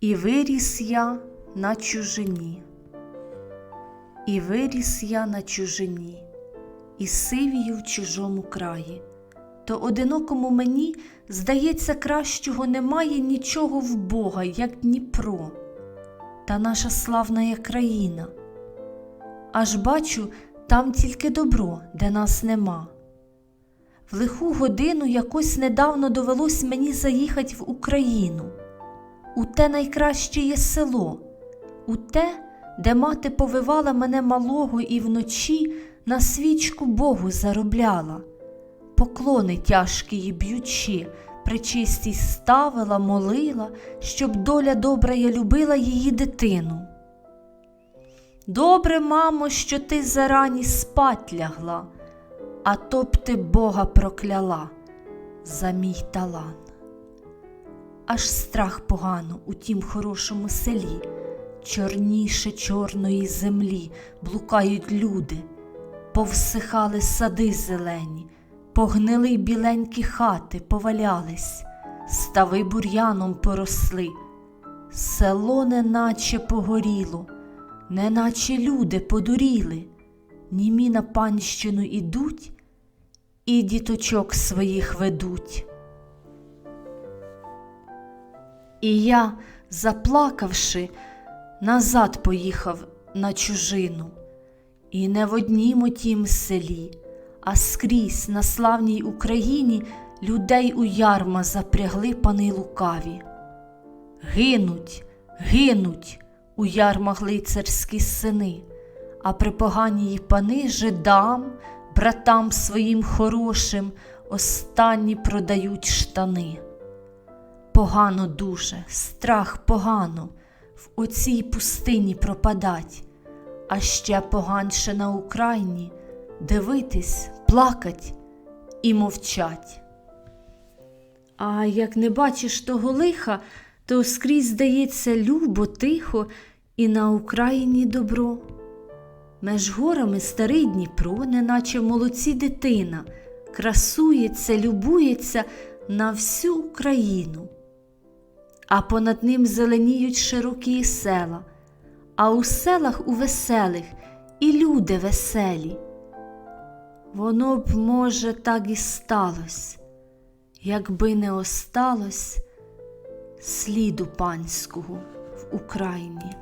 І виріс я на чужині, і виріс я на чужині, і сивію в чужому краї. То одинокому мені, здається, кращого немає нічого в Бога, як Дніпро, та наша славна країна. Аж бачу, там тільки добро, де нас нема. В лиху годину якось недавно довелось мені заїхати в Україну. У те найкраще є село, у те, де мати повивала мене малого і вночі на свічку Богу заробляла, поклони тяжкі б'ючи, причистій ставила, молила, щоб доля добра я любила її дитину. Добре, мамо, що ти зарані спать лягла, а то б ти Бога прокляла за мій талант аж страх погано у тім хорошому селі, чорніше чорної землі блукають люди, повсихали сади зелені, погнили й біленькі хати, повалялись, стави бур'яном поросли, село неначе погоріло, неначе люди подуріли, німі на панщину ідуть і діточок своїх ведуть. І я, заплакавши, назад поїхав на чужину, і не в однім тім селі, а скрізь на славній Україні людей у ярма запрягли пани лукаві. Гинуть, гинуть у ярмах лицарські сини, а припоганії пани жидам, братам своїм хорошим, останні продають штани. Погано дуже, страх погано в оцій пустині пропадать, а ще поганше на Україні дивитись, плакать і мовчать. А як не бачиш того лиха, то скрізь здається любо, тихо і на Україні добро. Меж горами старий Дніпро, неначе молодці дитина, красується, любується на всю Україну а понад ним зеленіють широкі села, а у селах у веселих і люди веселі. Воно б, може, так і сталось, якби не осталось сліду панського в Україні.